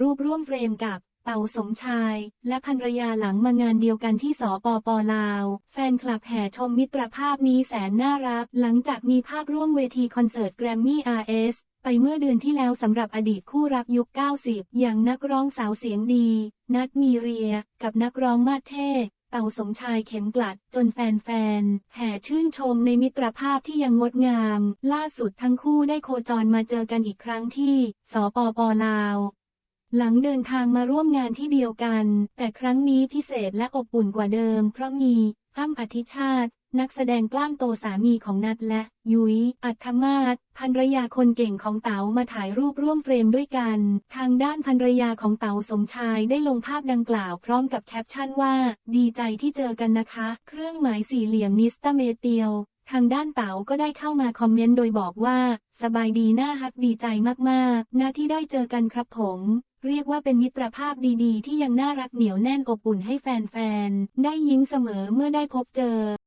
รูปร่วมเฟรมกับเต่าสมชาย และภรรยาหลังมางานเดียวกันที่สปปลาว แฟนคลับแห่ชมมิตรภาพนี้แสนน่ารัก หลังจากมีภาพร่วมเวทีคอนเสิร์ตแกรมมี่ RS ไปเมื่อเดือนที่แล้วสำหรับอดีตคู่รักยุค 90 อย่างนักร้องสาวเสียงดี นัทมีเรีย กับนักร้องมาสเทศเต่าสมชายเข็มกลัดจนแฟนๆ แห่ชื่นชมในมิตรภาพที่ยังงดงาม ล่าสุดทั้งคู่ได้โคจรมาเจอกันอีกครั้งที่ สปปลาว หลังเดินทางมาร่วมงานที่เดียวกัน แต่ครั้งนี้พิเศษและอบอุ่นกว่าเดิม เพราะมีอ้ำอธิชาติ นักแสดงกล้ามโตสามีของนัทและ ยุ้ย อัธมาศภรรยาคนเก่งของเต๋ามาถ่ายรูปร่วมเฟรมด้วยกัน ทางด้านภรรยาของเต๋าสมชายได้ลงภาพดังกล่าวพร้อมกับแคปชั่นว่า ดีใจที่เจอกันนะคะ เครื่องหมายสี่เหลี่ยมนิสตาเมเตียวทางด้านเต๋าก็ได้เข้ามาคอมเมนต์โดยบอกว่า สบายดีน่าฮักดีใจมากๆ นะที่ได้เจอกันครับผม เรียกว่าเป็นมิตรภาพดีๆ ที่ยังน่ารักเหนียวแน่นอบอุ่นให้แฟนๆ ได้ยิ้มเสมอเมื่อได้พบเจอ